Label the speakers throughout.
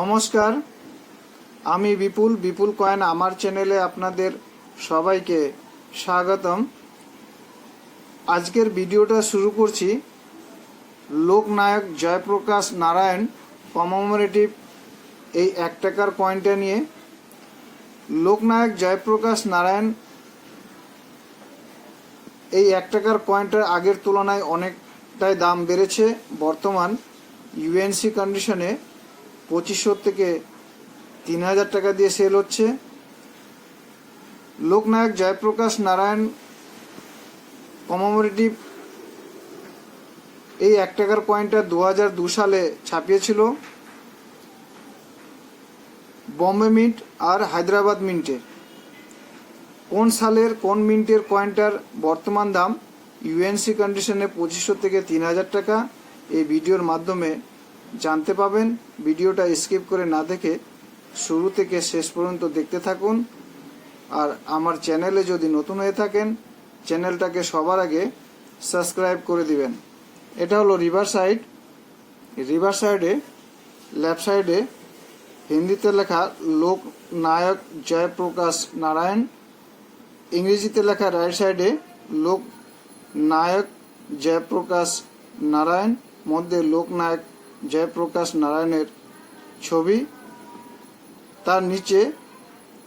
Speaker 1: নমস্কার। আমি বিপুল বিপুল কয়েন আমার চ্যানেলে আপনাদের সবাইকে স্বাগতম। আজকের ভিডিওটা শুরু করছি লোকনায়ক জয়প্রকাশ নারায়ণ কমোমোরেটিভ এই এক টাকার কয়েনটা নিয়ে। লোকনায়ক জয়প্রকাশ নারায়ণ এই এক টাকার কয়েনটার আগের তুলনায় অনেকটাই দাম বেড়েছে বর্তমান ইউএনসি কন্ডিশনে পঁচিশশো থেকে তিন হাজার টাকা দিয়ে সেল হচ্ছে। লোকনায়ক জয়প্রকাশ নারায়ণ কমোমোরেটিভ এই এক টাকার কয়েনটা দু হাজার দু সালে ছাপিয়েছিল। বম্বে মিন্ট আর হায়দ্রাবাদ মিন্টে। কোন সালের, কোন মিন্টের কয়েনটার বর্তমান দাম? ইউএনসি কন্ডিশনে পঁচিশশো থেকে তিন হাজার টাকা। এই ভিডিওর মাধ্যমে জানতে পাবেন। ভিডিওটা স্কিপ করে না দেখে শুরু থেকে শেষ পর্যন্ত দেখতে থাকুন। আর আমার চ্যানেলে যদি নতুন হয়ে থাকেন, চ্যানেলটাকে সবার আগে সাবস্ক্রাইব করে দিবেন। এটা হলো রিভার সাইড রিভার সাইডে লেফট সাইডে হিন্দিতে লেখা লোক নায়ক জয়প্রকাশ নারায়ণ, ইংরেজিতে লেখা রাইট সাইডে লোক নায়ক জয়প্রকাশ নারায়ণ, মধ্যে লোকনায়ক জয়প্রকাশ নারায়ণের ছবি। তার নিচে,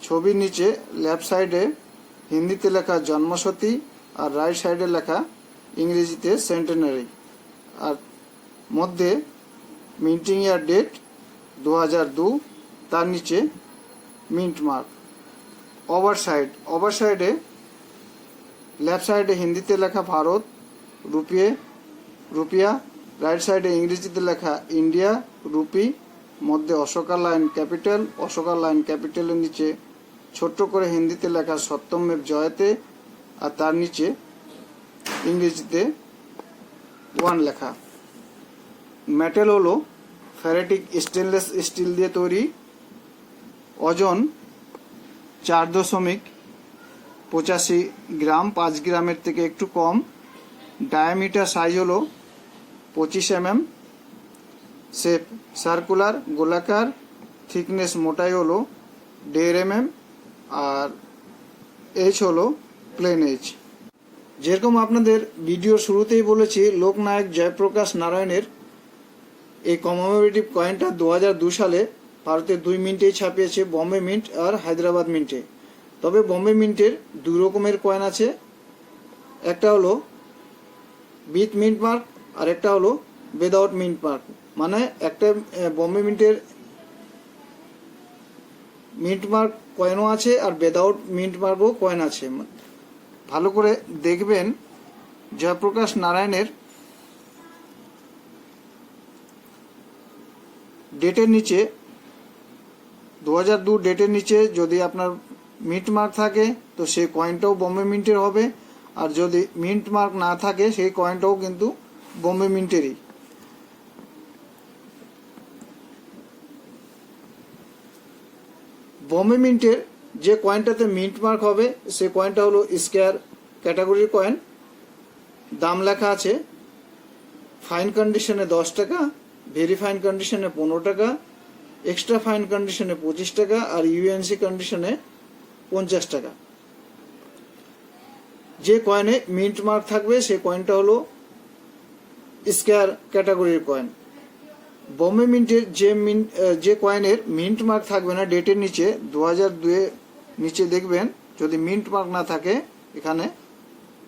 Speaker 1: ছবির নিচে লেফট সাইডে হিন্দিতে লেখা জন্মসতী আর রাইট সাইডে লেখা ইংরেজিতে সেন্টেনারি। আর মধ্যে মিন্টিং ইয়ার ডেট দু হাজার দু, তার নিচে mint mark. Over side over সাইডে লেফট সাইডে হিন্দিতে লেখা ভারত রুপিয়ে, রুপিয়া রাইট সাইডে ইংরেজিতে লেখা, ইন্ডিয়া রুপি মধ্যে Ashoka lion capital, Ashoka lion ক্যাপিটালের নিচে ছোট্ট করে হিন্দিতে লেখা সপ্তমের জয়তে আর তার নিচে ইংরেজিতে ওয়ান লেখা। মেটেল হলো ফ্যারেটিক স্টেনলেস স্টিল দিয়ে তৈরি ওজন চার দশমিক পঁচাশি গ্রাম, পাঁচ গ্রামের থেকে একটু কম। ডায়ামিটার সাইজ হলো পঁচিশ এমএম শেপ সার্কুলার গোলাকার থিকনেস মোটাই হলো দেড় এমএম আর এইচ হলো প্লেন এইচ যেরকম আপনাদের ভিডিওর শুরুতেই বলেছি, লোকনায়ক জয়প্রকাশ নারায়ণের এই কমোমেটিভ কয়েনটা দু সালে ভারতের দুই মিন্টেই ছাপিয়েছে, বম্বে মিন্ট আর হায়দ্রাবাদ মিন্টে। তবে বম্বে মিন্টের দুই রকমের কয়েন আছে। একটা হলো উইথ মিন্ট মার্ক আর একটা হলো উইদাউট মিন্ট মার্ক মানে একটা বম্বে মিন্টের মিন্ট মার্ক কয়েনও আছে আর উইদাউট মিন্ট মার্কও কয়েন আছে। ভালো করে দেখবেন জয়প্রকাশ নারায়ণের ডেটের নিচে দু হাজার দু ডেটের নিচে যদি আপনার মিন্ট মার্ক থাকে, তো সেই কয়েনটাও বম্বে মিন্টের হবে। আর যদি মিন্ট মার্ক না থাকে, সেই কয়েনটাও কিন্তু বম্বে মিন্টেরই বম্বে মিন্টের যে কয়েনটাতে মিন্ট মার্ক হবে, সে কয়েনটা হলো স্কোয়ার ক্যাটাগরির কয়েন দাম লেখা আছে ফাইন কন্ডিশনে দশ টাকা ভেরি ফাইন কন্ডিশনে পনেরো টাকা এক্সট্রা ফাইন কন্ডিশনে পঁচিশ টাকা, আর ইউএনসি কন্ডিশনে পঞ্চাশ টাকা। যে কয়েনে মিন্ট মার্ক থাকবে, সে কয়েনটা হলো স্কোয়ার ক্যাটাগরির কয়েন বম্বে মিন্টের যে মিন্ট যে কয়েনের মিন্ট মার্ক থাকবে না ডেটের নিচে দু হাজার দুয়ে নিচে দেখবেন, যদি মিন্ট মার্ক না থাকে এখানে,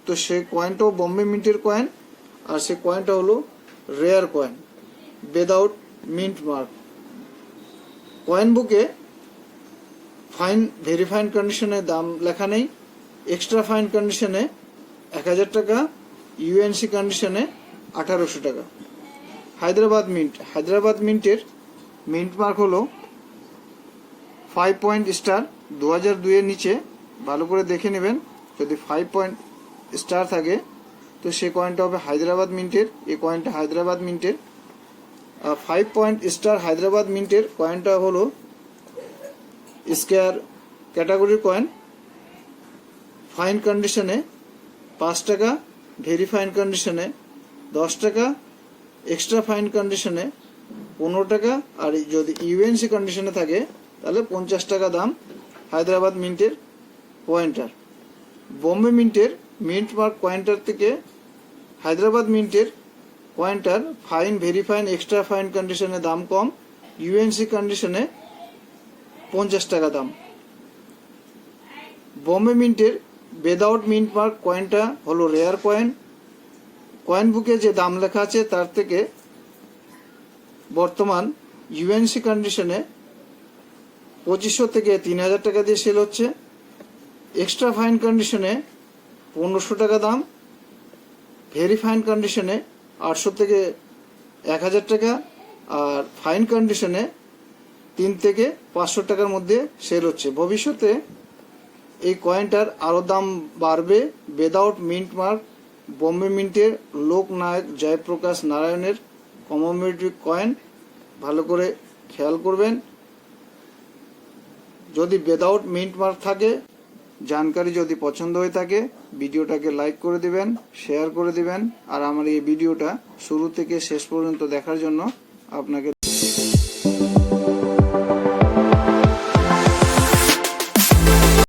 Speaker 1: তো সে কয়েনটাও বম্বে মিন্টের কয়েন আর সে কয়েনটা হলো rare coin without mint mark coin বুকে ফাইন ভেরি ফাইন কন্ডিশনে দাম লেখা নেই এক্সট্রা ফাইন কন্ডিশনে এক হাজার টাকা ইউএনসি কন্ডিশনে আঠারোশো টাকা। হায়দ্রাবাদ মিন্ট। হায়দ্রাবাদ মিন্টের মিন্ট মার্ক হলো ফাইভ পয়েন্ট স্টার দু হাজার দুইয়ের নিচে। ভালো করে দেখে নেবেন, যদি ফাইভ পয়েন্ট স্টার থাকে, তো সে কয়েনটা হবে হায়দ্রাবাদ মিন্টের। এই কয়েনটা হায়দ্রাবাদ মিন্টের। ফাইভ পয়েন্ট স্টার হায়দ্রাবাদ মিন্টের কয়েনটা হলো স্কোয়ার ক্যাটাগরির কয়েন ফাইন কন্ডিশনে পাঁচ টাকা ভেরি ফাইন কন্ডিশনে দশ টাকা এক্সট্রা ফাইন কন্ডিশনে পনেরো টাকা, আর যদি ইউএনসি কন্ডিশনে থাকে, তাহলে পঞ্চাশ টাকা দাম হায়দ্রাবাদ মিন্টের পয়েন্টার বোম্বে মিন্টের মিন্ট মার্ক পয়েন্টার থেকে Hyderabad মিন্টের pointer fine very fine extra fine কন্ডিশনে দাম কম ইউএনসি কন্ডিশনে পঞ্চাশ টাকা দাম। বোম্বে মিন্টের উইদাউট মিন্ট মার্ক কয়েনটা হলো রেয়ার কয়েন কয়েন বুকে যে দাম লেখা আছে, তার থেকে বর্তমান ইউএনসি কন্ডিশনে পঁচিশশো থেকে তিন হাজার টাকা দিয়ে সেল হচ্ছে। এক্সট্রা ফাইন কন্ডিশনে পনেরোশো টাকা দাম ভেরি ফাইন কন্ডিশনে আটশো থেকে এক হাজার টাকা, আর ফাইন কন্ডিশনে তিন থেকে পাঁচশো টাকার মধ্যে সেল হচ্ছে। ভবিষ্যতে এই কয়েনটার আরও দাম বাড়বে উইদাউট মিন্ট মার্ক বোম্বে মিন্টের লোকনায়ক জয়প্রকাশ নারায়ণের কমোমেটিভ কয়েন, ভালো করে খেয়াল করবেন। যদি উইদাউট মিন্ট মার্ক থাকে, জানকারি যদি পছন্দ হয়ে থাকে, ভিডিওটাকে লাইক করে দিবেন শেয়ার করে দিবেন। আর আমার এই ভিডিওটা শুরু থেকে শেষ পর্যন্ত দেখার জন্য আপনাকে